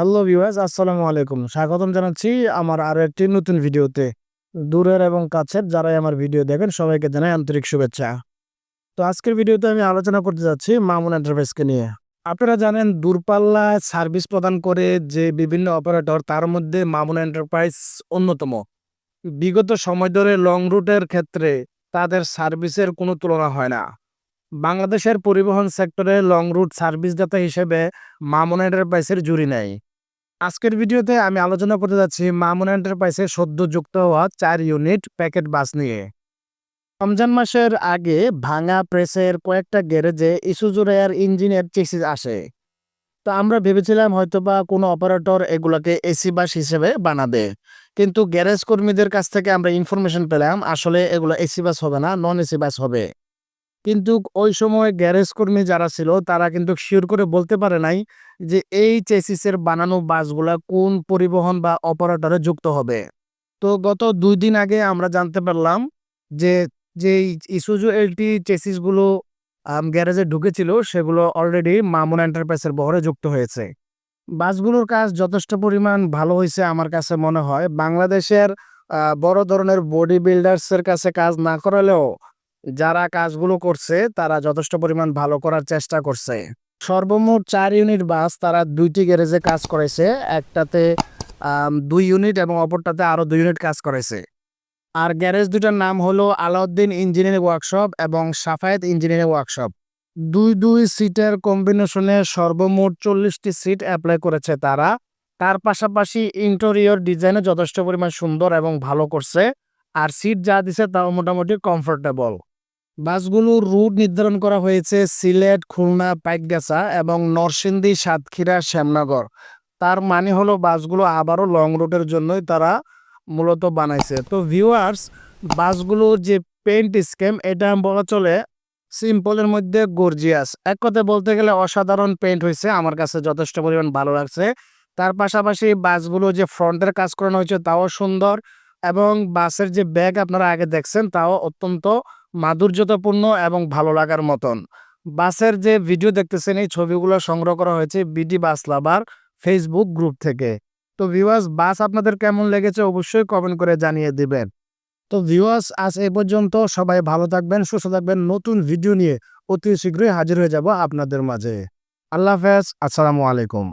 Hello viewers, আসসালামু আলাইকুম। স্বাগতম জানাচ্ছি আমার আরও একটি নতুন ভিডিওতে। দূরের এবং কাছের যারাই আমার ভিডিও দেখেন, সবাইকে জানাই আন্তরিক শুভেচ্ছা। তো আজকের ভিডিওতে আমি আলোচনা করতে যাচ্ছি মামুন এন্টারপ্রাইজকে নিয়ে। আপনারা জানেন, দূরপাল্লায় সার্ভিস প্রদান করে যে বিভিন্ন অপারেটর, তার মধ্যে মামুন এন্টারপ্রাইজ অন্যতম। বিগত সময় ধরে লং রুটের ক্ষেত্রে তাদের সার্ভিসের কোনো তুলনা হয় না। বাংলাদেশের পরিবহন সেক্টরে লং রুট সার্ভিসদাতা হিসেবে মামুন এন্টারপ্রাইজের জুড়ি নেই। আজকের ভিডিওতে আমি আলোচনা করতে যাচ্ছি মামুন এন্টারপ্রাইজের সদ্য যুক্ত হওয়া চার ইউনিট প্যাকেট বাস নিয়ে। রমজান মাসের আগে ভাঙা প্রেসের কয়েকটা গ্যারেজে ইসুজু রেয়ার ইঞ্জিনের চেসিস আসে। তো আমরা ভেবেছিলাম হয়তোবা কোনো অপারেটর এগুলোকে এসি বাস হিসেবে বানাবে কিন্তু গ্যারেজ কর্মীদের কাছ থেকে আমরা ইনফরমেশন পেলাম, আসলে এগুলো এসি বাস হবে না, নন এসি বাস হবে। কিন্তু ওই সময় গ্যারেজ কর্মী যারা ছিল, তারা কিন্তু শিওর করে বলতে পারে নাই যে এই চেসিসের বানানো বাসগুলা কোন পরিবহন বা অপারেটরে যুক্ত হবে। তো গত দুই দিন আগে আমরা জানতে পারলাম যে যে ইসুজু এলটি চেসিসগুলো গ্যারেজে ঢুকেছিল, সেগুলো অলরেডি মামুন এন্টারপ্রাইজের বহরে যুক্ত হয়েছে। বাসগুলোর কাজ যথেষ্ট পরিমাণ ভালো হয়েছে আমার কাছে মনে হয়। বাংলাদেশের বড় ধরনের বডি বিল্ডার্সের কাছে কাজ না করালেও যারা কাজগুলো করছে, তারা যথেষ্ট পরিমাণ ভালো করার চেষ্টা করছে। সর্বমোট চার ইউনিট বাস তারা দুইটি গ্যারেজে কাজ করেছে একটাতে দুই ইউনিট এবং অপরটাতে আরও দুই ইউনিট কাজ করেছে আর গ্যারেজ দুটার নাম হলো আলাউদ্দিন ইঞ্জিনিয়ারিং ওয়ার্কশপ এবং সাফায়েত ইঞ্জিনিয়ারিং ওয়ার্কশপ। দুই দুই সিটের কম্বিনেশনে সর্বমোট চল্লিশটি সিট অ্যাপ্লাই করেছে তারা। তার পাশাপাশি ইন্টেরিয়র ডিজাইনও যথেষ্ট পরিমাণ সুন্দর এবং ভালো করছে। আর সিট যা দিছে তাও মোটামুটি কমফোর্টেবল। বাসগুলোর রুট নির্ধারণ করা হয়েছে সিলেট, খুলনা, পাইকগাছা এবং নরসিংদী, সাতক্ষীরা, শ্যামনগর। তার মানে হলো বাসগুলো আবারও লং রুটের জন্যই তারা মূলত বানাইছে। তো ভিউয়ার্স বাসগুলোর যে পেইন্ট স্কেম এটা বলা চলে সিম্পলের মধ্যে গর্জিয়াস এক কথায় বলতে গেলে অসাধারণ পেইন্ট হয়েছে, আমার কাছে যথেষ্ট পরিমাণ ভালো লাগছে। তার পাশাপাশি বাসগুলো যে ফ্রন্টের কাজ করানো হয়েছে, তাও সুন্দর এবং বাসের যে ব্যাগ আপনারা আগে দেখছেন, তাও অত্যন্ত মাধুর্যতাপূর্ণ এবং ভালো লাগার মতন। বাসের যে ভিডিও দেখতেছেন, এই ছবিগুলো সংগ্রহ করা হয়েছে BD bus lover Facebook group থেকে। তো ভিউয়ার্স, বাস আপনাদের কেমন লেগেছে অবশ্যই কমেন্ট করে জানিয়ে দিবেন। তো ভিউয়ার্স, আজ এ পর্যন্ত সবাই ভালো থাকবেন, সুস্থ থাকবেন। নতুন ভিডিও নিয়ে অতি শীঘ্রই হাজির হয়ে যাব আপনাদের মাঝে। আল্লাহ হাফেজ, আসসালামু আলাইকুম।